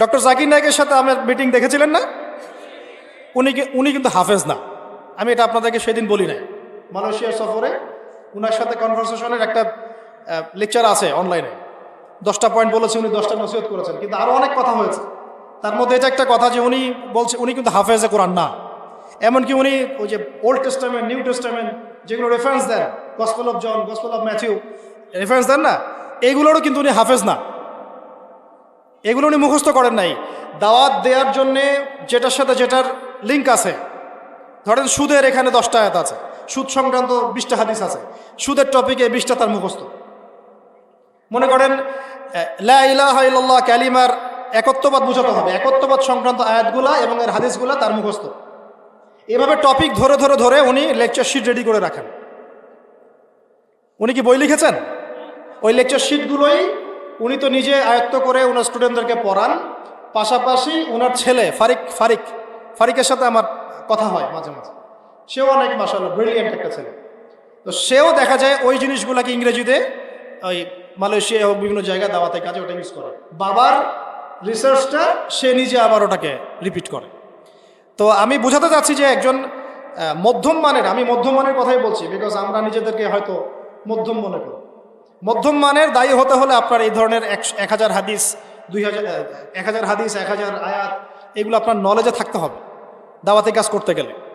Doctor Zakir নায়কের সাথে আমার মিটিং দেখেছিলেন না? উনি উনি কিন্তু হাফেজ না। আমি এটা আপনাদেরকে সেদিন বলি নাই। মালয়েশিয়ার সফরে উনার সাথে কনভারসেশনের একটা লেকচার আছে অনলাইনে দশটা পয়েন্ট বলেছে উনি, দশটা নসিহত করেছেন। কিন্তু আরও অনেক কথা হয়েছে। তার মধ্যে এটা একটা কথা যে উনি বলছে, উনি কিন্তু হাফেজে কোরআন না। এমনকি উনি ওই যে ওল্ড টেস্টামেন্ট নিউ টেস্টামেন্ট যেগুলো reference then gospel of John gospel of Matthew reference দেন না? এইগুলোরও কিন্তু উনি হাফেজ না। এগুলো উনি মুখস্থ করেন নাই। দাওয়াত দেওয়ার জন্যে যেটার সাথে যেটার লিঙ্ক আছে। ধরেন সুদের এখানে দশটা আয়াত আছে। সুদ সংক্রান্ত বিশটা হাদিস আছে। সুদের টপিকে বিশটা তার মুখস্থ। মনে করেন আহ, লা ইলাহা ইল্লাল্লাহ ক্যালিমার একত্ববাদ বোঝাতে হবে। একত্ববাদ সংক্রান্ত আয়াতগুলা এবং এর হাদিসগুলা তার মুখস্থ। এভাবে টপিক ধরে ধরে ধরে উনি লেকচার শিট রেডি করে রাখেন। উনি কি বই লিখেছেন? ওই লেকচার শিটগুলোই উনি তো নিজে আয়ত্ত করে ওনার স্টুডেন্টদেরকে পড়ান। পাশাপাশি ওনার ছেলে ফারিক ফারিক, ফারিকের সাথে আমার কথা হয় মাঝে মাঝে। সেও অনেক মাসাল্লাহ ব্রিলিয়েন্ট একটা ছেলে। তো সেও দেখা যায় ওই জিনিসগুলোকে ইংরেজিতে, ওই মালয়েশিয়া হোক বিভিন্ন জায়গায় দাওয়াতে কাজে ওটা ইউজ করে। বাবার রিসার্চটা সে নিজে আবার ওটাকে রিপিট করে। তো আমি বোঝাতে চাচ্ছি যে একজন মধ্যম মানের, আমি মধ্যম মানের কথাই বলছি বিকজ আমরা নিজেদেরকে হয়তো মধ্যম মনে করি। মধ্যম মানের দায়ী হতে হলে আপনার এই ধরনের এক- হাজার হাদিস, দুই হাজার, এক হাজার হাদিস, এক হাজার আয়াত, এগুলো আপনার নলেজে থাকতে হবে। দাওয়াতে কাজ করতে গেলে।